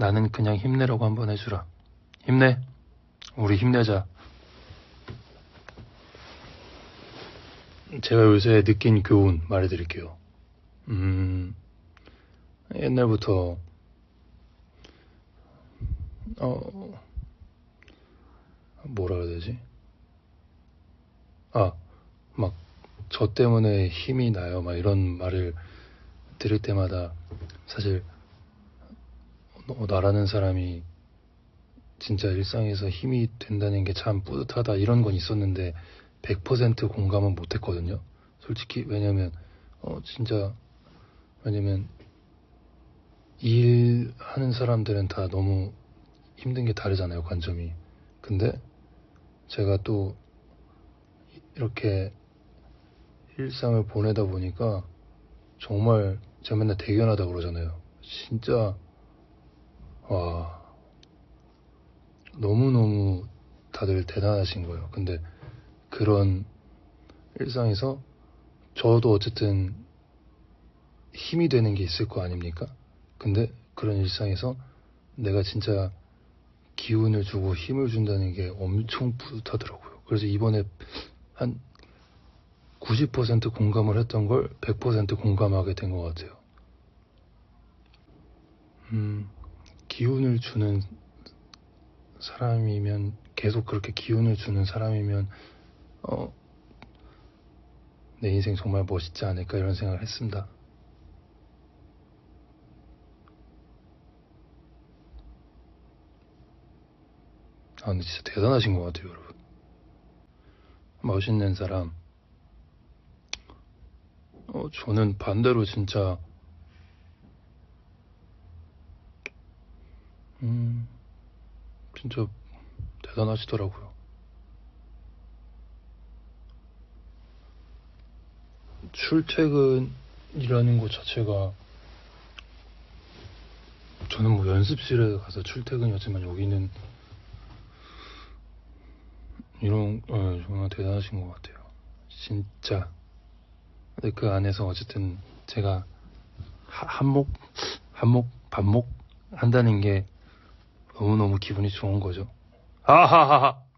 나는 그냥 힘내라고 한번 해주라. 힘내. 우리 힘내자. 제가 요새 느낀 교훈 말해드릴게요. 음, 옛날부터, 어, 뭐라 그래야 되지? 아, 막, 저 때문에 힘이 나요. 막 이런 말을 들을 때마다 사실, 어, 나라는 사람이 진짜 일상에서 힘이 된다는 게 참 뿌듯하다 이런 건 있었는데 100% 공감은 못 했거든요. 솔직히 왜냐면 어 진짜 왜냐면 일하는 사람들은 다 너무 힘든 게 다르잖아요, 관점이. 근데 제가 또 이렇게 일상을 보내다 보니까 정말 제가 맨날 대견하다 그러잖아요. 진짜 와 너무너무 다들 대단하신 거예요. 근데 그런 일상에서 저도 어쨌든 힘이 되는 게 있을 거 아닙니까? 근데 그런 일상에서 내가 진짜 기운을 주고 힘을 준다는 게 엄청 뿌듯하더라고요. 그래서 이번에 한 90% 공감을 했던 걸 100% 공감하게 된 것 같아요. 음, 기운을 주는 사람이면 계속 그렇게 기운을 주는 사람이면 어, 내 인생 정말 멋있지 않을까 이런 생각을 했습니다. 아 근데 진짜 대단하신 것 같아요 여러분. 멋있는 사람. 어, 저는 반대로 진짜 음. 진짜 대단하시더라고요. 출퇴근이라는 것 자체가 저는 뭐 연습실에 가서 출퇴근이었지만 여기는 이런 어, 정말 대단하신 것 같아요. 진짜. 근데 그 안에서 어쨌든 제가 하- 한몫 한몫 반몫 한다는 게 너무너무 기분이 좋은 거죠. 아하하하.